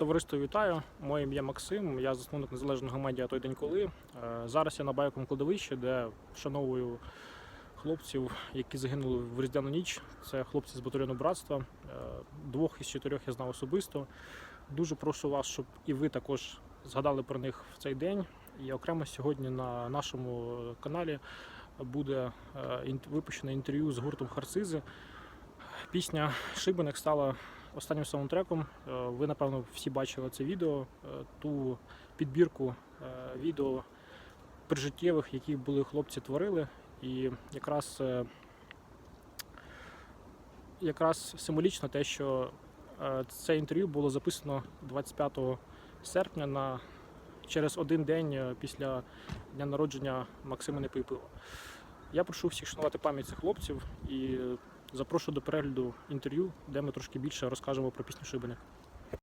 Товариство вітаю. Моє ім'я Максим. Я засновник незалежного медіа той день коли. Е, Зараз я на байковому кладовищі, де вшановую хлопців, які загинули в Різдвяну ніч. Це хлопці з батальйону братства. Е, Двох із чотирьох я знав особисто. Дуже прошу вас, щоб і ви також згадали про них в цей день. І окремо сьогодні на нашому каналі буде е, випущене інтерв'ю з гуртом Харцизи. Пісня Шибеник стала останнім саундтреком. Е, Ви, напевно, всі бачили це відео, е, ту підбірку е, відео прижиттєвих, які були хлопці творили. І якраз, якраз символічно те, що це інтерв'ю було записано 25 серпня на, через один день після дня народження Максима Непипила. Я прошу всіх шанувати пам'ять цих хлопців і запрошую до перегляду інтерв'ю, де ми трошки більше розкажемо про пісню Шибеник.